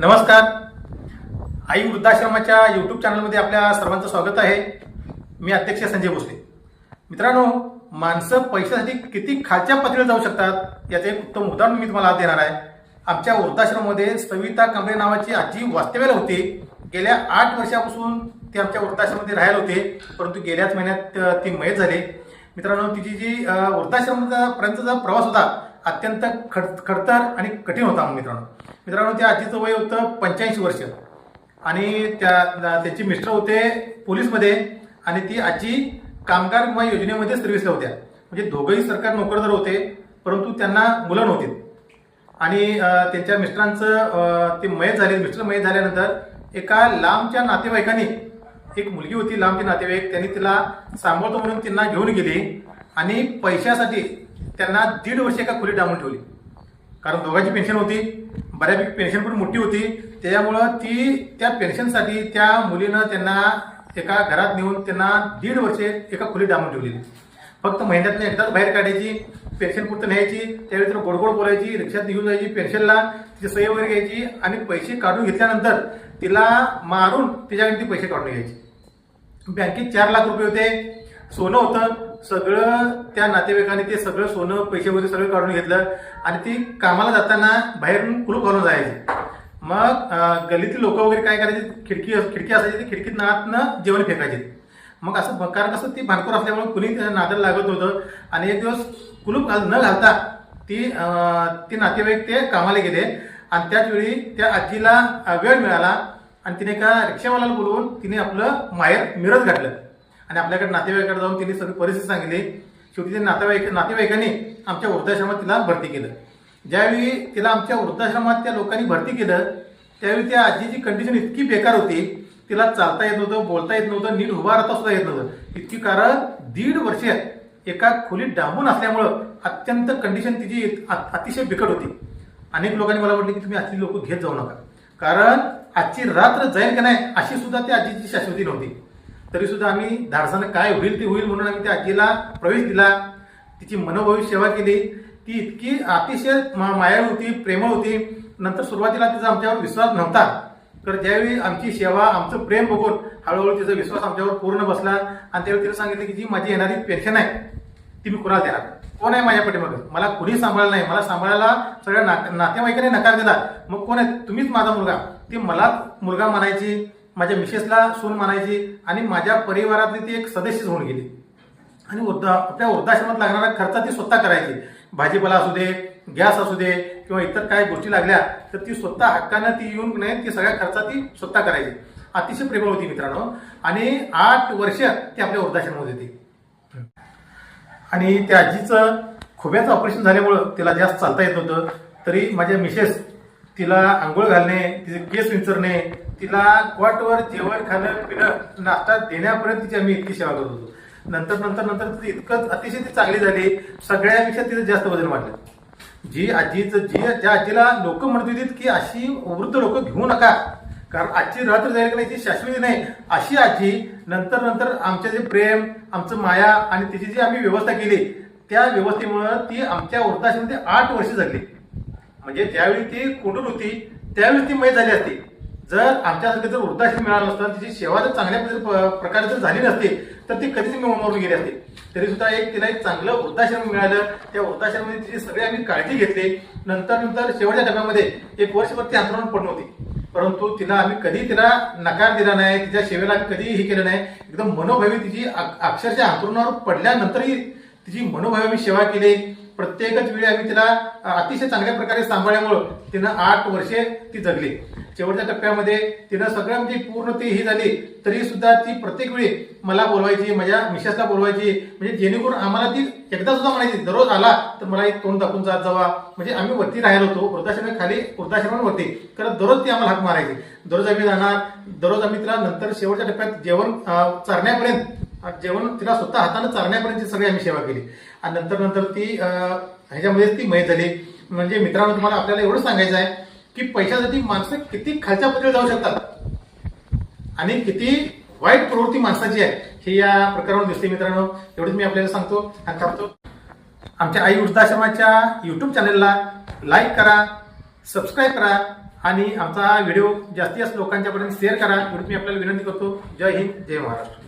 नमस्कार. आई वृद्धाश्रमाच्या यूट्यूब चॅनलमध्ये आपल्या सर्वांचं स्वागत आहे. मी अध्यक्ष संजय भोसले. मित्रांनो माणसं पैशासाठी किती खालच्या पातळीवर जाऊ शकतात याचं एक उत्तम उदाहरण मी तुम्हाला देणार आहे. आमच्या वृद्धाश्रममध्ये सविता कांबळे नावाची आजी वास्तव्याला होती. गेल्या आठ वर्षापासून ती आमच्या वृद्धाश्रमामध्ये राहायला होते परंतु गेल्याच महिन्यात ती मयत झाले. मित्रांनो तिची जी वृद्धाश्रमापर्यंतचा प्रवास होता अत्यंत खड खडतर आणि कठीण होता मित्रांनो. मित्रांनो त्या आजीचं वय होतं पंच्याऐंशी वर्ष. आणि त्या त्याचे मिस्टर होते पोलीसमध्ये आणि ती आजी कामगार विमा योजनेमध्ये सर्व्हिसला होत्या. म्हणजे दोघंही सरकार नोकरदार होते परंतु त्यांना मुलं नव्हती. आणि त्यांच्या मिस्टरांचं ते मयत झाले. मिस्टर मयत झाल्यानंतर एका लांबच्या नातेवाईकांनी एक मुलगी होती लांबची नातेवाईक त्यांनी तिला सांभाळतो म्हणून त्यांना घेऊन गेली. आणि पैशासाठी त्यांना दीड वर्ष एका खोलीत डांबून ठेवली. कारण दोघांची पेन्शन होती बऱ्यापैकी पेन्शन पण मोठी होती. त्याच्यामुळं ती त्या पेन्शनसाठी त्या मुलीनं त्यांना एका घरात नेऊन त्यांना दीड वर्षे एका खोलीत डांबून ठेवलेली. फक्त महिन्यातनं एकदाच बाहेर काढायची पेन्शन पुरतं न्यायची त्यावेळी तर गोड गोड बोलायची रिक्षात घेऊन जायची पेन्शनला तिची सही वगैरे घ्यायची आणि पैसे काढून घेतल्यानंतर तिला मारून तिच्याकडे ती पैसे काढून घ्यायची. बँकेत चार लाख रुपये होते. सोनं होतं. सगळं त्या नातेवाईकाने ते सगळं सोनं पैसे वगैरे सगळं काढून घेतलं आणि ती कामाला जाताना बाहेरून कुलूप घालून जायची. मग गल्लीतील लोक वगैरे काय करायचे? खिडकी खिडकी असायची ती खिडकीत नातनं जेवण फेकायचे. मग असं कारण कसं ती भानकोर असल्यामुळे कुणी नादाला लागत होतं आणि एक दिवस कुलूप घाल न घालता ती ती नातेवाईक ते कामाला गेले आणि त्याच वेळी त्या आजीला वेळ मिळाला आणि तिने एका रिक्षावाल्याला बोलवून तिने आपलं माहेर मिरज घातलं. आणि आपल्याकडे नातेवाईकाकडे जाऊन तिने सगळी परिस्थिती सांगितली. शेवटी ते नातेवाईक नातेवाईकांनी आमच्या वृद्धाश्रमात तिला भरती केलं. ज्यावेळी तिला आमच्या वृद्धाश्रमात त्या लोकांनी भरती केलं त्यावेळी त्या आजीची कंडिशन इतकी बेकार होती. तिला चालता येत नव्हतं बोलता येत नव्हतं नीट उभा राहता सुद्धा येत नव्हतं. इतकी कारण दीड वर्ष एका खोलीत डांबून असल्यामुळं अत्यंत कंडिशन तिची अतिशय बिकट होती. अनेक लोकांनी मला म्हटलं की तुम्ही आजची लोक घेत जाऊ नका. कारण आजची रात्र जाईल का नाही अशी सुद्धा त्या आजीची शाश्वती नव्हती. तरी सुद्धा आम्ही धाडसानं काय होईल ते होईल म्हणून आम्ही त्या आजीला प्रवेश दिला. तिची मनोभावी सेवा केली. ती इतकी अतिशय मा- होती प्रेम होती. नंतर सुरुवातीला तिचा आमच्यावर विश्वास नव्हता. तर ज्यावेळी आमची सेवा आमचं प्रेम बघून हळूहळू तिचा विश्वास आमच्यावर पूर्ण बसला. आणि त्यावेळी तिला सांगितलं की जी माझी येणारी पेन्शन आहे ती मी कुणाला देणार? कोण आहे माझ्या पाठीमागं? मला कुणी सांभाळलं नाही. मला सांभाळायला सगळ्या ना नातेवाईकांनी नकार दिला. मग कोण आहे? तुम्हीच माझा मुलगा. ती मला मुलगा म्हणायची. माझ्या मिसेसला सून मानायची आणि माझ्या परिवारातली ती एक सदस्य होऊन गेली. आणि वृद्धा आपल्या वृद्धाश्रमात लागणारा खर्च ती स्वतः करायची. भाजीपाला असू दे गॅस असू दे किंवा इतर काही गोष्टी लागल्या तर ती स्वतः हक्कानं ती येऊन नाही ती सगळ्या खर्चा ती स्वतः करायची. अतिशय प्रेमळ होती मित्रांनो. आणि आठ वर्ष ती आपल्या वृद्धाश्रमामध्ये होती. आणि त्या आजीचं खुब्याचं ऑपरेशन झाल्यामुळं तिला जास्त चालता येत होतं तरी माझ्या मिसेस तिला आंघोळ घालणे तिचे केस विंचरणे तिला क्वाटवर जेवण खाणं पिणं नाश्ता देण्यापर्यंत तिची आम्ही इतकी सेवा करत होतो. नंतर नंतर नंतर ती इतकं अतिशय ती चांगली झाली सगळ्यापेक्षा तिचं जास्त वजन वाढलं. जी आजीचं जी ज्या आजीला लोक म्हणत होती की अशी वृद्ध लोक घेऊ नका कारण आजची रात्र जाईल की नाही ती शाश्वती नाही. अशी आजी नंतर नंतर आमचे जे प्रेम आमचं माया आणि तिची जी आम्ही व्यवस्था केली त्या व्यवस्थेमुळं ती आमच्या वृद्धाश्रमध्ये आठ वर्ष जगली. म्हणजे ज्यावेळी ती कुंडून होती त्यावेळी ती मय झाली असती. जर आमच्यासारखे जर वृद्धाश्रम मिळालं नसतं तिची सेवा जर चांगल्या प्रकारे जर झाली नसती तर ती कधीच मी मरून गेली असते. तरी सुद्धा एक तिला एक चांगलं वृद्धाश्रम मिळालं. त्या वृद्धाश्रमामध्ये तिची सगळी आम्ही काळजी घेतली. नंतर नंतर शेवटच्या टप्प्यामध्ये एक वर्षभर ती अंतरण पडून होती. परंतु तिला आम्ही कधी तिला नकार दिला नाही तिच्या सेवेला कधी हे केलं नाही. एकदम मनोभावी तिची अक्षरशः अंतरुणावर पडल्यानंतरही तिची मनोभावी आम्ही सेवा केली. प्रत्येकच वेळी आम्ही तिला अतिशय चांगल्या प्रकारे सांभाळल्यामुळं तिनं आठ वर्षे ती जगली. शेवटच्या टप्प्यामध्ये तिनं सगळं म्हणजे पूर्ण ती ही झाली तरी सुद्धा ती प्रत्येक वेळी मला बोलवायची माझ्या मिसेसला बोलवायची. म्हणजे जेणेकरून आम्हाला ती एकदा सुद्धा म्हणायची दररोज आला तर मला एक तोंड दाखवून जात जावा. म्हणजे आम्ही वरती राहिलो होतो वृद्धाश्रम खाली वृद्धाश्रमावरती कारण दररोज ती आम्हाला हाक मारायची. दररोज आम्ही जाणार दररोज आम्ही तिला नंतर शेवटच्या टप्प्यात जेवण चारण्यापर्यंत जेवण तिला स्वतः हाताने चारण्यापर्यंत सगळी आम्ही सेवा केली. आणि नंतर नंतर ती ह्याच्यामध्येच ती मय झाली. म्हणजे मित्रांनो तुम्हाला आपल्याला एवढं सांगायचं आहे की पैशासाठी माणसं किती खालच्या पातळीवर जाऊ शकतात आणि किती वाईट प्रवृत्ती माणसाची आहे. हे या प्रकारावर दिसते मित्रांनो. एवढंच मी आपल्याला सांगतो. आणि थांबतो. आमच्या आई वृद्धाश्रमाच्या युट्यूब चॅनलला लाईक करा सबस्क्राईब करा आणि आमचा व्हिडिओ जास्तीत जास्त लोकांच्यापर्यंत शेअर करा. एवढी मी आपल्याला विनंती करतो. जय हिंद जय महाराष्ट्र.